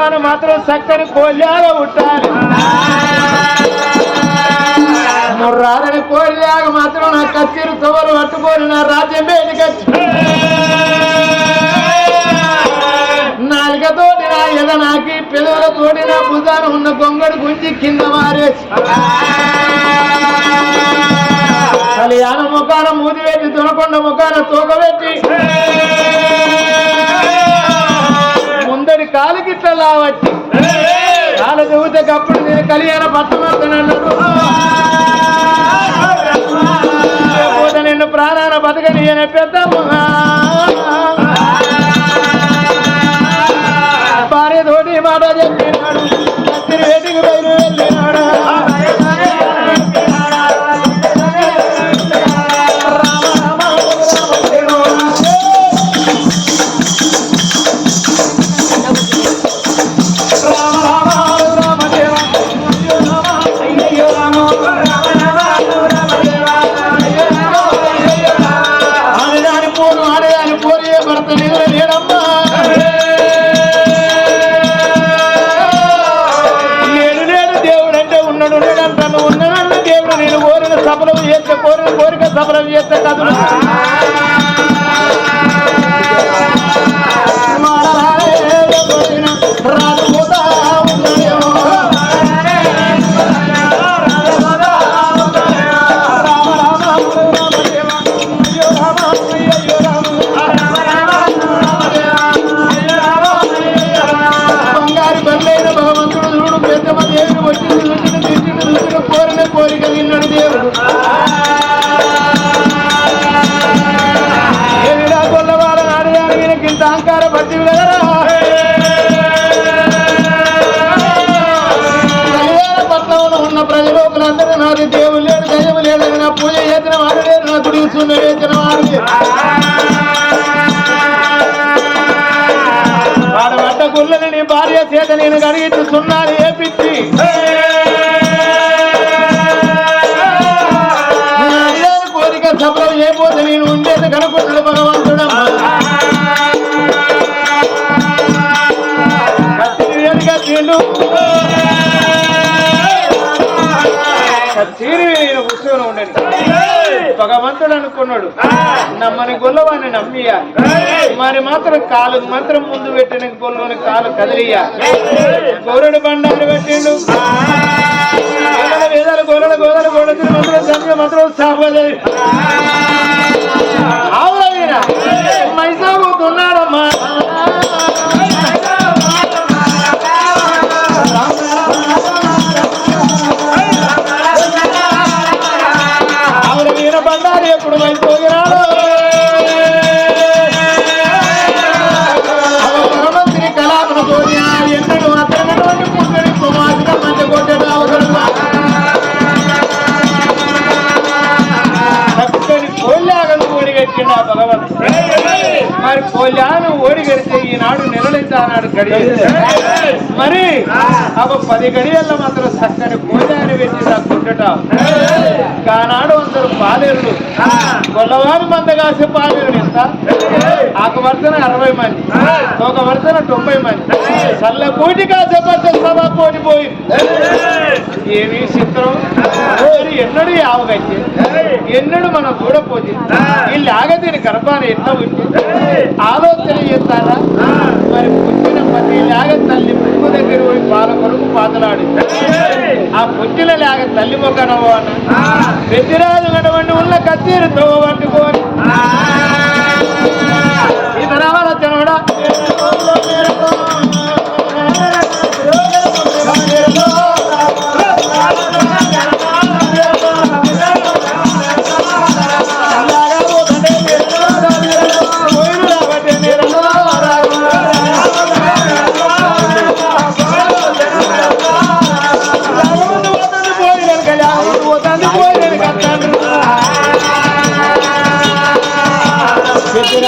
ముఖాన మాత్రం చక్కని కోల్యాగా ఉంటాను ముర్రాలని కోల్యాగా మాత్రం నా కత్తిరు తొవలు పట్టుకొని నా రాజ్యం బయటకొచ్చి నాలుగతోటి నా ఎద నాకి పిల్లలతోటి నా భుజాన ఉన్న గొంగడు గుంజి కింద మారేసి కళ్యాణ ముఖాన మూది పెట్టి దునకొండ ముఖాన తోక పెట్టి ముందడి కాలికి ఇట్లా అప్పుడు నేను కళ్యాణ పట్టమవుతానన్నాడు లేకపోతే నిన్ను ప్రాణాన బతకని అని కడిగించి సున్నాలు ఏపిచ్చి నా అడిగాని కోరిక నేను ఉండేది కనుకుంటుడు భగవంతుడు. కత్తిని వేడిగా తిండు. భగవంతుడు అనుకున్నాడు. నమ్మని గొల్లవాన్ని నమ్మియా మరి మాత్రం కాలు మంత్రం ముందు పెట్టిన గొల్లని కాలు కదిలియా గోరుడు బండారు పెట్టిండు. వేదాల గోరల గోదల గోడలు మంత్రం సంఖ్య మంత్రం ఆవుల వీర మైసాగుతున్నాడమ్మా మరి అవ పది గడియల్లో మాత్రం చక్కని కోల్యాన్ని పెట్టి నా కానాడు అందరు పాలేరుడు కొల్లవారు మంద కాసే పాలేరుడు ఎంత? ఒక వరుసన అరవై మంది. ఒక వరుసన తొంభై మంది. చల్ల కోటి కాసే పచ్చ సభ కోటి పోయింది. ఏమి చిత్రం? మరి ఎన్నడు యావగైతే ఎన్నడు మనం చూడపోతే వీళ్ళు ఆగదీని గర్భాన్ని ఎట్లా వచ్చి ఆలోచన చేస్తారా మరి పుట్టిన ప్రతి లాగ తల్లి పోయి పాల కొరకు పాతలాడి. ఆ పుట్టిన లాగ తల్లి మొక్కనవాన ప్రతిరాజు గడవండి ఉన్న కత్తిరితో పట్టుకొని.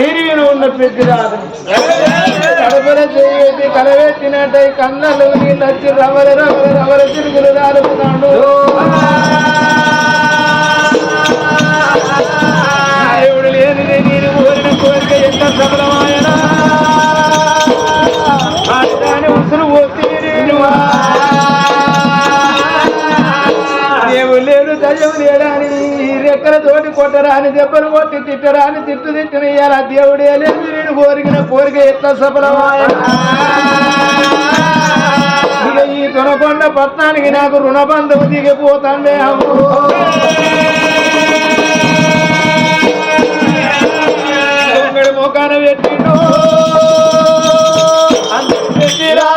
దుక్కుతుంటే కచేరి ఉన్న పెద్ద రాదు కడపల చేయి కలవెట్టినట్టయి కన్నలు నీళ్ళు వచ్చి రవల రవల రవల చిరుగులు రాలుతున్నాడు. దేవుడు లేని నేను కోరిన కోరిక ఎంత సఫలమాయన దాని ఉసురు పోతే దేవుడు లేడు దయ్యం లేడా రెక్కల తోటి కొట్టరాని దెబ్బలు కొట్టి తిట్టరాని తిట్టు తిట్టిన ఇయ్యాల దేవుడే లేదు. నేను కోరిన కోరిక ఎట్లా సఫలమాయ ఈ తొనకొండ పట్నానికి నాకు రుణబంధం దిగిపోతాండే అమ్ము. దొంగడి మోకాన పెట్టిండు. అందరూ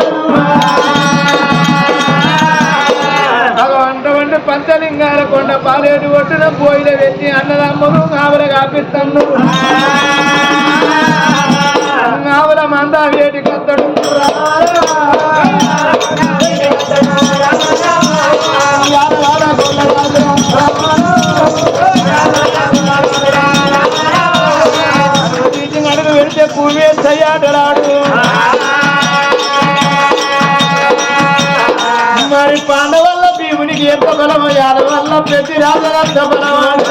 పంచలింగాల కొండ పాలేడు ఒట్టున పోయిన వ్యక్తి అన్నదమ్ములు కావల కాపిస్తాను కావల మందా వేటి కత్తడు. అడుగు పెడితే పూవే సయ్యాడరాడు వల్ల ప్రతి రాజరత్న బలమాడు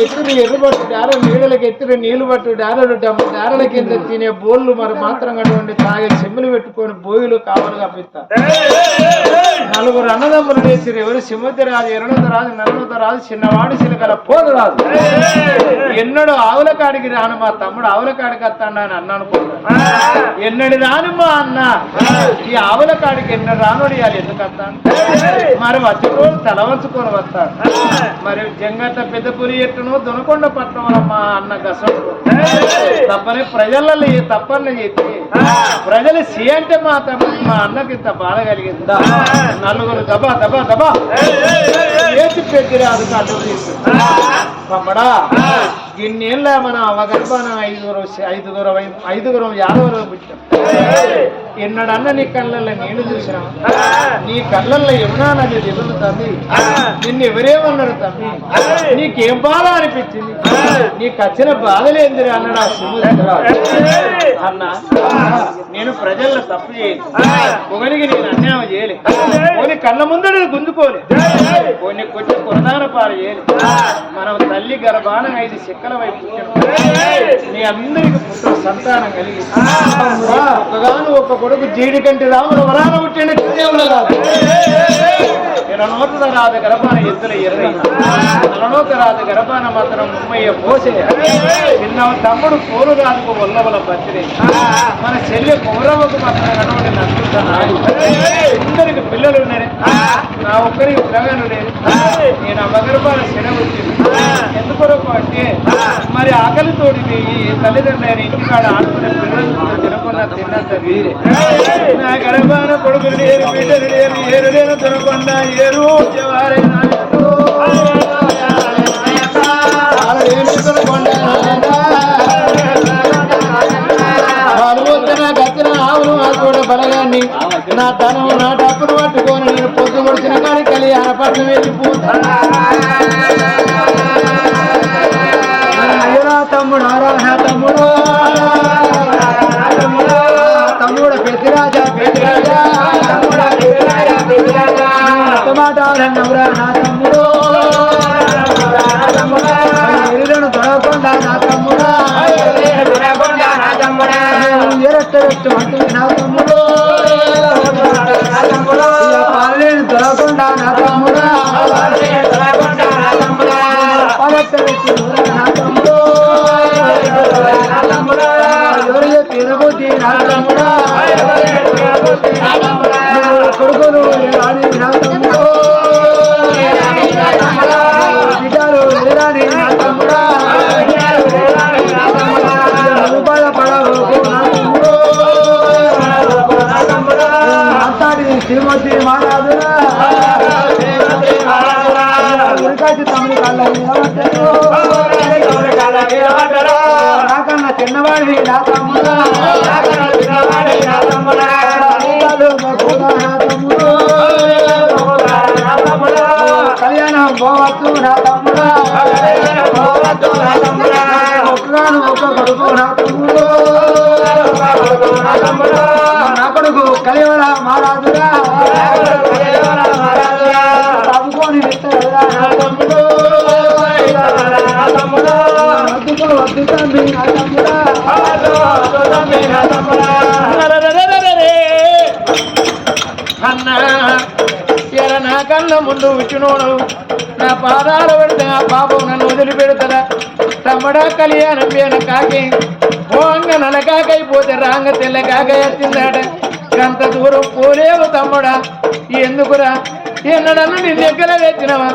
ఎత్తుడు ఎర్రబట్టు డార నీళ్ళకి ఎత్తుడు నీళ్ళు పట్టు డారలు డమ్ము డారల కింద తినే బోళ్ళు మరి మాత్రం కటువంటి తాగే చెమ్ములు పెట్టుకొని బోయిలు కావాలి కప్పిస్తా నలుగురు అన్నదమ్ములు లేచి ఎవరు సింహతిరాజు ఎరణుతరాజు నలుగుతరాజు చిన్నవాడు చిలకల పోదురాజు ఎన్నడు ఆవుల కాడికి రాను మా తమ్ముడు ఆవుల కాడికి వస్తాడు అని అన్న ఎన్నడు రాను మా అన్న. ఈ ఆవుల కాడికి ఎన్నడు రానుడు ఇవాళ ఎందుకు వస్తాను మరి వచ్చి రోజు తల వంచుకొని వస్తాడు. మరి జంగత పెద్ద పులి ఎట్టును దొనకొండ పట్టణంలో మా అన్న గసడు తప్పని ప్రజలలో తప్పని చెప్పి ప్రజలు సి అంటే మా మా అన్నకి ఇంత బాధ కలిగింది? నలుగురు దబా దబా దబా పెద్దిరి అది అడ్డు తీసు. తమ్మడా ఇన్నేళ్ళ మన అవగర్భాన ఐదుగురు ఐదుగురు ఐదుగురు యాదవరు పుట్టాం. ఎన్నడన్న నీ కళ్ళల్లో నేను చూసినా? నీ కళ్ళల్లో యమునా నది దిగులు తమ్మి? నిన్ను ఎవరేమన్నారు తమ్మి? నీకేం బాధ అనిపించింది? నీకు వచ్చిన బాధలేందిరా అన్నాడు ఆ సింహరాజు అన్న నేను ప్రజల్లో తప్పు చేయను. ఒకరికి నేను అన్యాయం చేయలేదు కొన్ని కళ్ళ ముందర గుంజుకోలే. కొన్ని కొంచెం కొరదాన పాలు చేయలే. మనం తల్లి గర్భాన ఐదు చెక్కల వైపు మీ అందరికి పుట్టిన సంతానం కలిగి. ఒక్కగాను ఒక కొడుకు జీడి కంటి రాముడు వరాన పుట్టిన దేవుడు కాదు రాదు గర్భాన ఎద్దుల ఇరవై నలనోత రాదు గర్భాన మాత్రం ముమ్మయ్య పోసే నిన్న తమ్ముడు కోరు రాదుకు వల్లవల బతిరే మన చెల్లె కౌరవకు మాత్రం నడవడి నడుస్తున్నాడు ఇద్దరికి పిల్లలు ఉన్నారు నా ఒక్కరికి పిల్లగాను లేదు నేను అమ్మగర్భాన శనవచ్చింది ఎందుకొరకు అంటే మరి ఆకలితోటి పోయి తల్లిదండ్రులు ఇంటికాడ ఆడుకునే పిల్లలు తినకుండా తిన్నంత వీరే నా గర్భాన కొడుకులు లేరు బిడ్డలు లేరు ఏరు లేరు తినకుండా బలగాన్ని నా తనం నా డబ్బును పట్టుకొని నేను పొద్దు పొడిచిన కానీ కళ్యాణ పట్నం వెళ్ళిపోతా అయ్యరా తమ్ముడు ఆరా తమ్ముడు. తమ్ముడు పెద్దిరాజా పెద్దిరాజా మాట నవ్వురా నా తమ్ముడు ఎరులను తొడవకుండా నా తమ్ముడా ఎరట్ట అంటుంది నా తమ్ముడు పాలేని తొడవకుండా నా తమ్ముడా పాలెట్ట నాకన్నా చిన్నవాడి నా తమ్ముడా చిన్నవాడి నా తమ్ముడా కళ్యాణం పోవచ్చు నా తమ్ముడా ఒక్కగాను కొడుకు నా తమ్ముడు నా కొడుకు కలివర మహారాజురా తప్పుకొని నా వద్దు నా తమ్ముడా ఎర నా ముందు విచ్చునోడు. నా పాదాలు పెడితే ఆ పాపం నన్ను వదిలిపెడతారా తమ్మడా కళ్యాణ పేన కాకి. ఓ అంగ నలకాకైపోతే రాంగ తెల్ల కాక ఎత్తిందాట అంత దూరం పోలేవు తమ్ముడా. ఎందుకురా? ఎన్నడన్నా నిన్ను ఎక్కడ తెచ్చినవా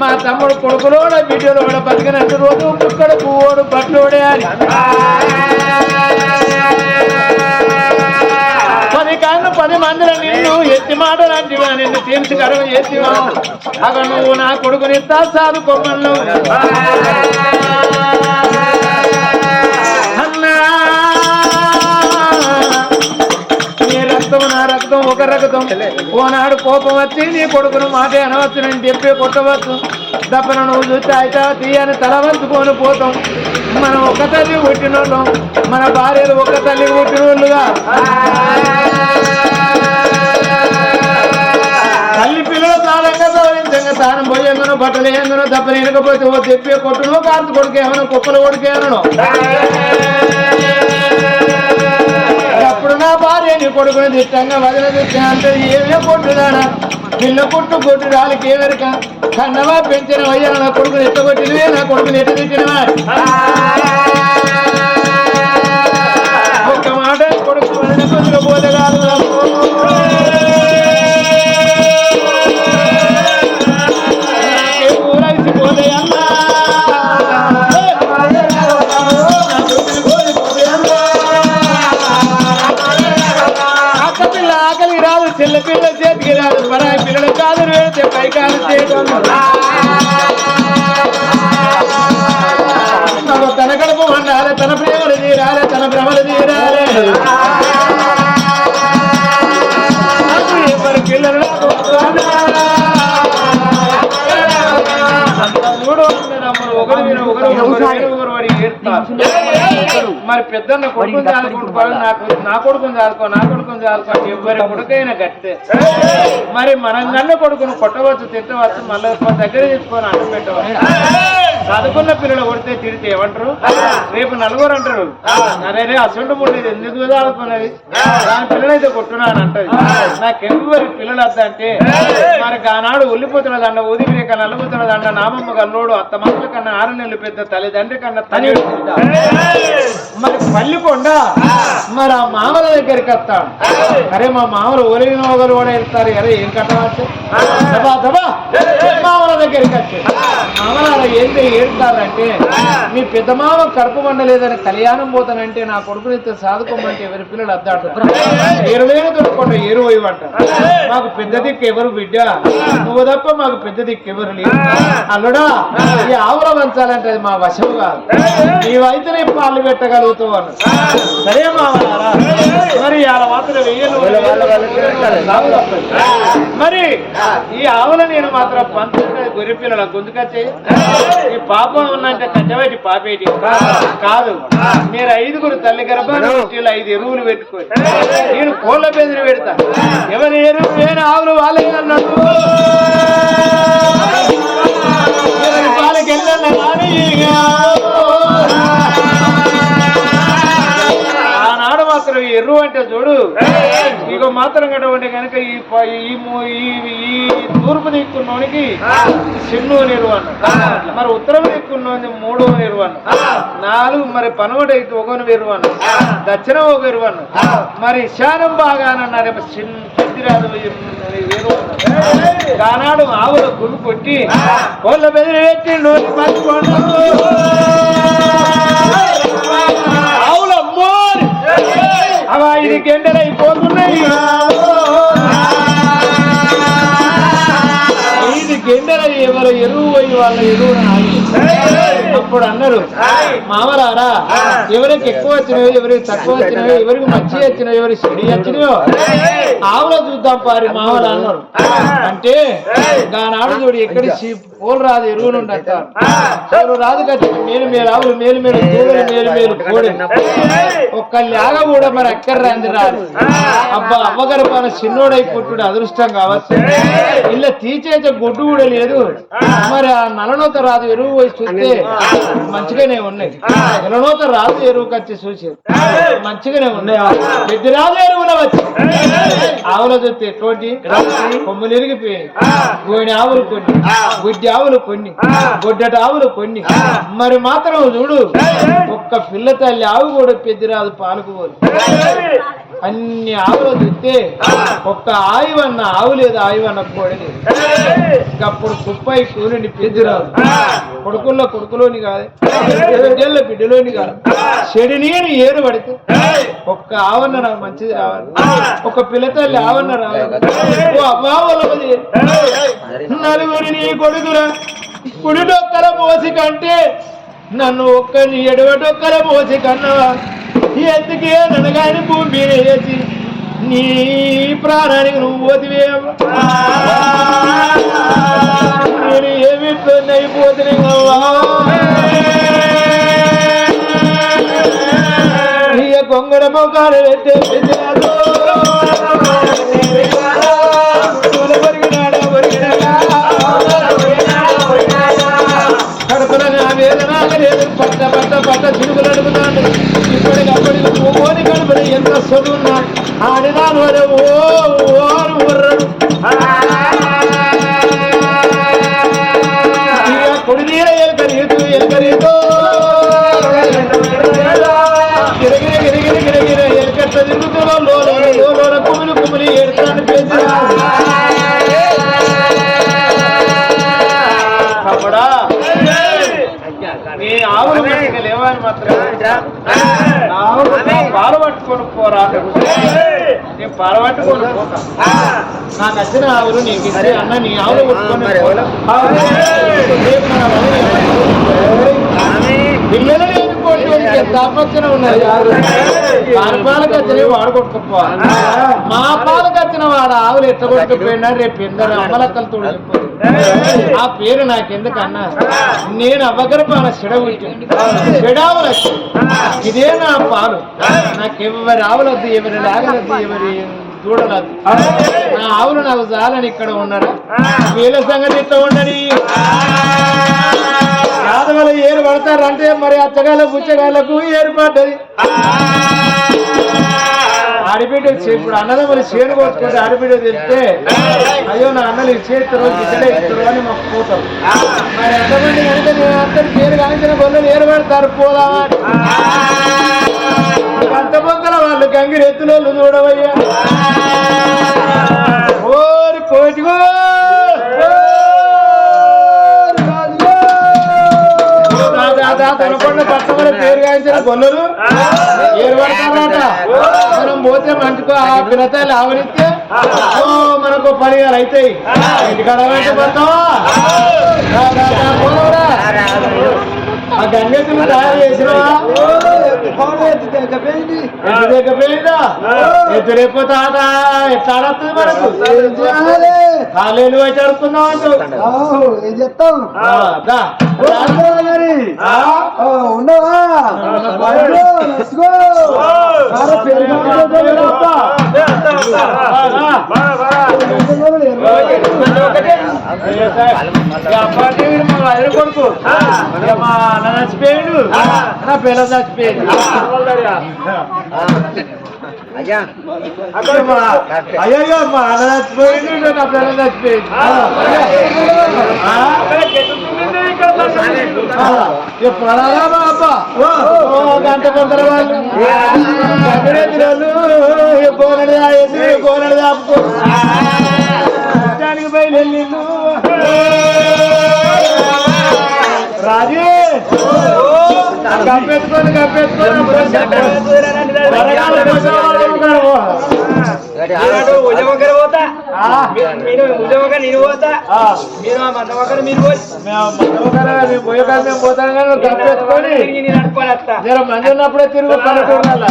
మా తమ్ముడు కొడుకులోడ బిడ్డలోడ బతికినట్టు రోజు ముక్కడు పువ్వుడు పట్లోడే అని పది పది మందిలో నిన్ను ఎత్తి మాటలాంటివా నిన్ను తీర్చి కరవ ఎత్తివా అగ నువ్వు నా కొడుకుని సాధు కొమ్మల్లో. అన్నా! రక్తం నా రక్తం ఒక రక్తం. ఓనాడు కోపం వచ్చి నీ కొడుకును మాట అనవచ్చు నేను చెప్పి కొట్టవచ్చు. తప్పన నువ్వు చూస్తే అయితే తీయని తల వంచుకొని పోతాం. మనం ఒక తల్లి పుట్టినోళ్ళం. మన భార్యలు ఒక తల్లి పుట్టినోళ్ళుగా. పోయేందునో బట్టలు ఏందునో తప్ప లేకపోతే ఓ తెప్పే కొట్టునో కాంతి కొడుకేమనో కుక్కలు కొడుకేమనో అప్పుడు నా భార్య నీ కొడుకుని తిట్టంగా వదిన తిట్టా అంటే ఏమే కొట్టుదానా పిల్ల కొట్టు కొట్టు రాలికి ఏమెరక కన్నవా పెంచిన వయ్యా నా కొడుకుని ఎత్తగొట్టినవే నా కొడుకుని ఎట్ట తిట్టినవా ఒక్క మాట కొడుకు వదిన కొద్దిగా పోతే కాదు పిల్ల చేతికి రాదు పరాయి పిల్లల కాదు వేడితే పైకాలు చేయడం తన కడుపు వండాలి తన ప్రేమలు తీరాలి తన భ్రమలు తీరాలి ఇద్దరు పిల్లలు నాకు ఒకరు ఒకరు ఒకరు ఒకరు వాడి ఏడుస్తారు. మరి పెద్దన్న కొడుకుని చాలుకుంటుకోవాలి నాకు నా కొడుకుని చాలుకో నా కొడుకుని చాలుకో అంటే ఎవరి కొడుకైనా గట్టే మరి మనం కన్న కొడుకును కొట్టవచ్చు తిట్టవచ్చు మళ్ళీ దగ్గర తెచ్చుకొని అడ్డు పెట్టవచ్చు. చదువుకున్న పిల్లలు కొడితే తిడితే ఏమంటారు? రేపు నలుగురు అంటారు. అరే రే అసలు ఉండేది ఎందుకు చదువుకున్నది దాని పిల్లలైతే కొట్టున్నాను అంటది. నాకెవరి పిల్లలు వద్ద అంటే మరి ఆనాడు ఉల్లిపోతున్న దండ ఉదిపిరేక నలుగుతున్న దండ నామమ్మ కన్నోడు అత్త మక్కల కన్నా ఆరు నెలలు పెద్ద తల్లిదండ్రి కన్నా తల్లి. మరి పల్లికొండ మరి ఆ మామల దగ్గరికి వస్తాడు అరే మా మామలు ఒలిగిన ఒకరు కూడా వెళ్తారు. కదా ఏం కట్టవచ్చు దబా దబా. మామల దగ్గరికి వచ్చి. మామల ఏంటి ఏడుతారంటే మీ పెద్ద మామ కడుపు వండలేదని కళ్యాణం పోతానంటే నా కొడుకుని ఇస్తే సాదుకోమంటే ఎవరి పిల్లలు అద్దాడు ఎరులేని దొరుకుంటా ఎరువు ఇవ్వంట మాకు పెద్ద దిక్కు ఎవరు బిడ్డ? నువ్వు తప్ప మాకు పెద్ద దిక్కు ఎవరు లేదు అల్లుడా ఈ ఆవుల వంచాలంటే అది మా వశం కాదు. నీవైతేనే పాలు పెట్టగలుగుతావు అన్న. సరే మరి అలా మాత్రం వెయ్యను. మరి ఈ ఆవుల నేను మాత్రం పంచుకుంటే గొర్రె పిల్లల ఈ పాపం ఉన్నంటే కచ్చబెట్టి పాపేటి. కాదు మీరు ఐదుగురు తల్లి గర్భాలు ఐదు ఎరువులు పెట్టుకోండి నేను కోళ్ళ బెదిరి పెడతా. ఎవరి ఎరువు నేను ఆవులు వాళ్ళే అన్నట్టు. ఎవరి పాలకి ఎరువు అంటే చూడు. ఇక మాత్రం కట్టవంటే కనుక ఈ ఈ తూర్పు దిక్కున్నోనికి చిన్ను నిర్వహణ. మరి ఉత్తరం దిక్కున్నోని మూడో నిర్వహణ. నాలుగు మరి పనవడ ఒకని నిర్వహణ. దక్షిణం ఒక నిర్వహణ. మరి ఈశానం బాగా అన్నారు చిన్న పెద్దిరాదు కానాడు ఆవుల గుడి కొట్టి కోళ్ళ బెదిరి పెట్టి నోటి మర్చిపోండు అప్పుడు అన్నారు మామలారా ఎవరికి ఎక్కువ వచ్చినాయో ఎవరికి తక్కువ వచ్చినాయో ఎవరికి మంచి వచ్చినాయో ఎవరికి చెడి వచ్చినాయో ఆవులో చూద్దాం పారి మామలు అన్నారు అంటే దానాడు చూడు ఎక్కడి పోలు రాదు ఎరువు నుండి అంటారు రాదు కట్టి మేలు మేలు ఆవులు మేలు మేలు దూడలు మేలు మేలు కోడి. ఒక్క లాగ కూడా మరి ఎక్కడ రాంది. రాదు అబ్బా అవ్వగారి పైన చిన్నోడై పుట్టుడు అదృష్టం కావచ్చు. ఇలా తీచేసే గుడ్డు కూడా లేదు. మరి ఆ నలనోత రాదు ఎరువు పోయి చూస్తే మంచిగానే ఉన్నాయి. నలనోత రాజు ఎరువు కచ్చి చూసి. మంచిగానే ఉన్నాయి. పెద్ద రాజు ఎరువులో వచ్చి. ఆవుల చూస్తే ఎటువంటి? కొమ్ములు ఇరిగిపోయాయి గోని ఆవులు కొన్ని. గుడ్డి ఆవులు కొన్ని. గుడ్డట ఆవులు కొన్ని. మరి మాత్రం చూడు ఒక్క పిల్ల తల్లి ఆవు కూడా పెద్దిరాదు పాలుకోవాలి అన్ని ఆవులు చూస్తే ఒక్క ఆయువన్న ఆవు లేదు ఆయువన్న కోడి లేదు. అప్పుడు కుప్పై కూలిని పెద్దిరాదు కొడుకుల్లో కొడుకులోని కాదు బిడ్డల్లో బిడ్డలోని కాదు. చెడి నీరు ఏరు పడితే ఒక్క ఆవన్న నాకు మంచిది రావాలి. ఒక పిల్ల తల్లి ఆవన్న రావాలి. ఓ అమ్మా నలుగురి నీ కొడుకురా. కుడి డొక్కల మోసి కంటే నన్ను ఒక్కని ఎడవడొక్కల మోసి కన్నవా? ఎందుకే నన్నగాని భూమి మీద వేసి నీ ప్రాణానికి నువ్వు పోతివే నేను ఏమి అయిపోతున్నాయి కొంగడ మొగాలు పెట్టే పెద్దలు కడుపుల నా వేదన లేదు పట్ట పట్ట పట్ట చిరుకులు అడుగుతాను என்ற சொல்லுனான் ஆடினால் வர ஓ ஓர் ஒரு నీ ఆవులు లేవని మాత్రం నా నా పాలు పట్టుకొని పోరా నేను పాలు పట్టుకొని పోతా నాకు వచ్చిన ఆవులు నీకు ఇస్తే అన్న నీ ఆవులు పట్టుకొని పిల్లలు తాపత్రం ఉన్నది పాలకు వచ్చినవి వాడు. కొట్టుకుపోవాలి మా పాలకు వచ్చిన వాడు ఆవులు ఎట్ట కొట్టుకుపోయినా రేపు ఎందరు అమ్మలక్కలతో ఆ పేరు నాకెందుకన్నా? నేను అవ్వగరపాల చెడవుంటుంది చెడావులు ఇదే నా పాలు. నాకు ఎవరి ఆవులొద్దు ఎవరి లాగలొద్దు ఎవరి చూడలద్దు నా ఆవులు నాకు చాలని ఇక్కడ ఉన్నారా వీళ్ళ సంగతి ఇట్లా ఉండని. యాదవలు ఏరు పడతారంటే మరి అచ్చగాళ్ళ పుచ్చగాళ్ళకు ఏరు పడ్డది ఆడిబిడ్డ చే- ఇప్పుడు అన్నదమ్ములు చేను కోసుకుంటే ఆడిబిడ్డ తెలిస్తే అయ్యో నా అన్నలు ఇచ్చేస్తారు చేస్తారు ఇస్తారు అని మాకు పోతారు. మరి ఎంతమంది అంటే నేను అందరు చేను కాంచిన బొల్లలు ఏర్పడతారు పోదామా? అని. అంత పొంగల వాళ్ళు గంగిరి ఎత్తులోళ్ళు చూడవయ్యా. ఓరి కోటిగో తనకొండ పట్టమల పేరు గాయించిన గొల్లలు. ఏరు పడతారట. మనం పోతే మనకు ఆ పిల్లతాయిలు ఆవరిస్తే మనకు పదివేలు అవుతాయి ఇంటికాడ పడతావా. ఆ గంగెత్తులు తయారు చేసినవా? ఎత్తు దిగపోయిందా ఎత్తు రేపు తాత ఎట్లా ఆడస్తుంది మనకు? కాలేలు అంటూ. ఏం ఆ, దా. కొడుకు మా చచ్చిపోయాడు నా పిల్ల చచ్చిపోయింది అక్కడ అయ్యో మా అన్న చచ్చిపోయిండు నా పిల్ల చచ్చిపోయింది ఆ? ఎప్పుడు అలాగా గంట కొందరు వాళ్ళు గంటనే తిరగలు కోనడు ఎదురు కోనడిదా పంపు పోతా ఆ, మీరు ఉద్యోగం నేను పోతా ఆ. మీరు ఆ మంద ఒకరు మీరు పోయి మేము మందమకాల మేము పోయే కాదు మేము పోతాం కానీ కప్పెత్తుకొని నేను అనుకోని వస్తా జర మంది ఉన్నప్పుడే తిరుగు పల్లెటూర్ల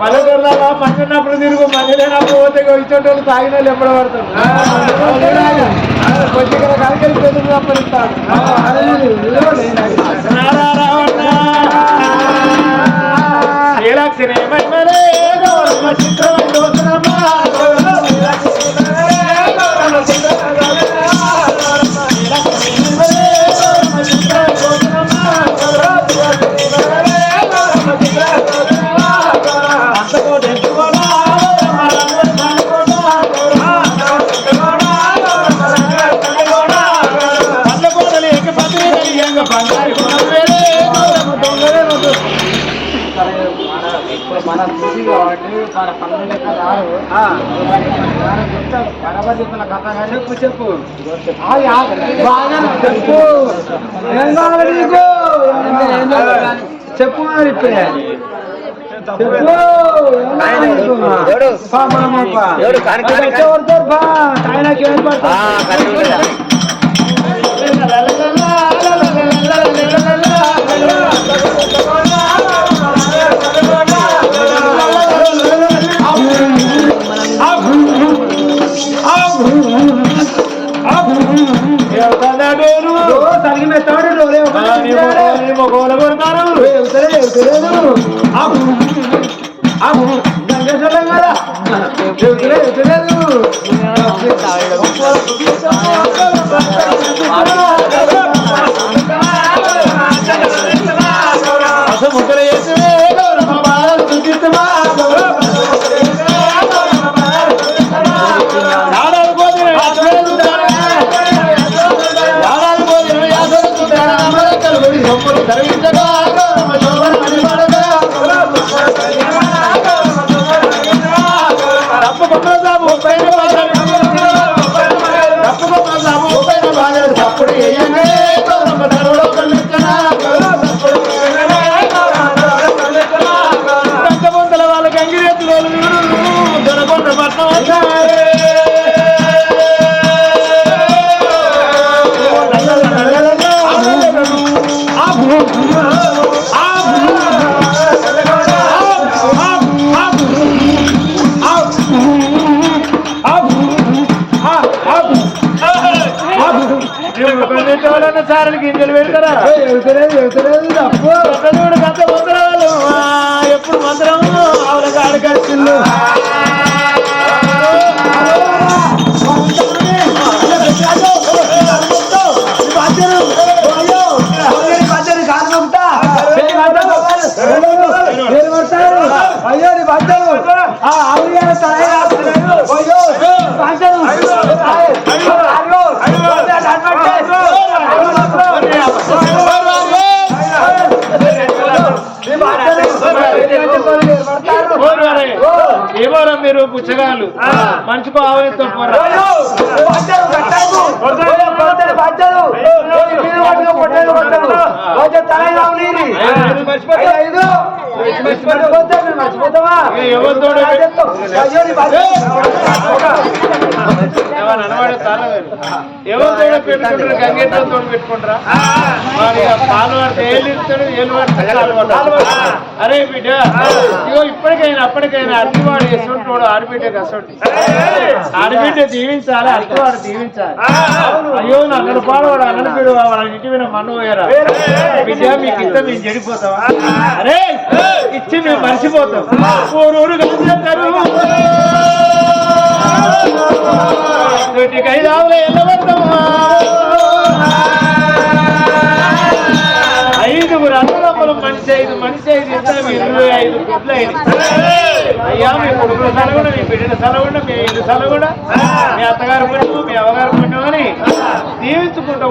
పల్లెటూర్ల మంది ఉన్నప్పుడు తిరుగు మంది లేనప్పుడు పోతే ఇచ్చేటోళ్ళు తాగిన వాళ్ళు ఎప్పుడు పడతారు కొద్దిగా కలకలి పెద్దలు తప్పనిస్తాడు శ్రీలక్ష్మి మహిమలే గౌరవ చిత్రం యోచనమా చెప్పు ఏం కావాలి నీకు చెప్పు మరి ఇప్పుడే చెప్పు ఏం కావాలి నీకు? పా, మా అమ్మ, పా. అది వచ్చే కొడతారు, పా. ఆయనకి ఏం పడుతుంది? ஒரு சதவீத పెడతారా ఎవతలేదు ఎవతలేదు తప్పు. చూడు కథ మంత్రాలు ఎప్పుడు మంత్రము ఆవిడ కాడికొచ్చిండు ఏమోరా మీరు పుచ్చగాళ్ళు మనిషికి ఆవేశం పోరా ఎవరితోడు ఎవరితో పెట్టుకుంటారు? గంగేతో పెట్టుకుంటారా? వాడి ఆ. పాలు పడితే ఏళ్ళు ఇస్తాడు ఏళ్ళు పడితే కాలు పడతాడు. అరే బిడ్డ ఇగో ఇప్పటికైనా అప్పటికైనా అరటివాడు ఎసుంటాడు ఆడబిడ్డకి అసంటి ఆడబిడ్డ దీవించాలి అరటివాడు దీవించాలి. అయ్యో నా అన్నడు పాడవాడు అన్నడు పిడు వాళ్ళ ఇంటి మీద మన్ను పోయారా? బిడ్డ మీకు ఇస్తే మేము చెడిపోతావా అరే ఇచ్చి మేము మర్చిపోతాం. ఊరూరు కలిసేస్తారు దొడ్డికై రావులే ఎల్లబడతామా ఐదుగురు అన్నదమ్ములు మనిషి ఐదు మనిషి ఐదు ఇస్తాం ఇరవై ఐదు గుడ్లు అయ్యా మీ కొడుకుల సలగుండ మీ బిడ్డల సలగుండ మీ ఇల్లు సలగుండ మీ అత్తగారు పుణ్యము మీ అవగారు పుణ్యం అని దీవించుకుంటూ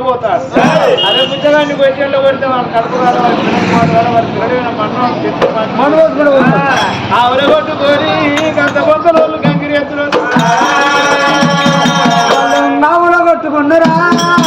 అదే పుచ్చగాన్ని వచ్చేళ్ళు కొడితే వాళ్ళ కడుపు కాదు వాళ్ళ పిల్లలు కాదు, వాళ్ళ పిల్లడైన మన్ను తెచ్చి మన్ను. మనోజ్ కూడా ఉంది. Ram Ram.